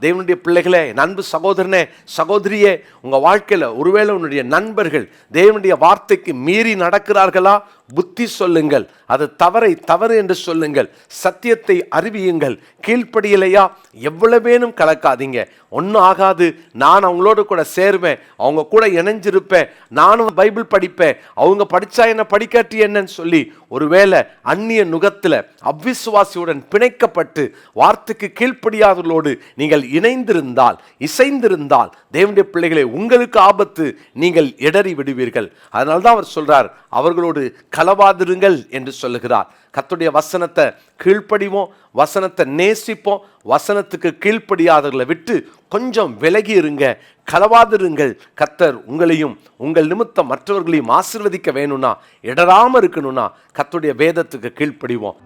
தேவனுடைய பிள்ளைகளே நண்பு சகோதரனே சகோதரியே உங்க வாழ்க்கையில ஒருவேளை உன்னுடைய நண்பர்கள் தேவனுடைய வார்த்தைக்கு மீறி நடக்கிறார்களா? புத்தி சொல்லுங்கள். அது தவறை தவறு என்று சொல்லுங்கள். சத்தியத்தை அறிவியுங்கள். கீழ்ப்படியிலையா? எவ்வளவேனும் கலக்காதீங்க. ஒன்றும் ஆகாது. நான் அவங்களோட கூட சேருவேன். அவங்க கூட இணைஞ்சிருப்பேன். நானும் பைபிள் படிப்பேன். அவங்க படித்தா என்ன படிக்காட்டி என்னன்னு சொல்லி ஒருவேளை அந்நிய நுகத்தில் அவ்விசுவாசியுடன் பிணைக்கப்பட்டு வார்த்தைக்கு கீழ்ப்படியாதவர்களோடு நீங்கள் இணைந்திருந்தால் இசைந்திருந்தால் தேவனுடைய பிள்ளைகளை உங்களுக்கு ஆபத்து நீங்கள் இடறி விடுவீர்கள். அதனால்தான் அவர் சொல்றார் அவர்களோடு களவாதிருங்கள் என்று சொல்லுகிறார். கத்துடைய வசனத்தை கீழ்ப்படிவோம் வசனத்தை நேசிப்போம் வசனத்துக்கு கீழ்ப்படியாதவர்களை விட்டு கொஞ்சம் விலகி இருங்க களவாதிருங்கள். கத்தர் உங்களையும் உங்கள் நிமித்தம் மற்றவர்களையும் ஆசிர்வதிக்க வேணும்னா இடராமல் இருக்கணும்னா கத்துடைய வேதத்துக்கு கீழ்ப்படிவோம்.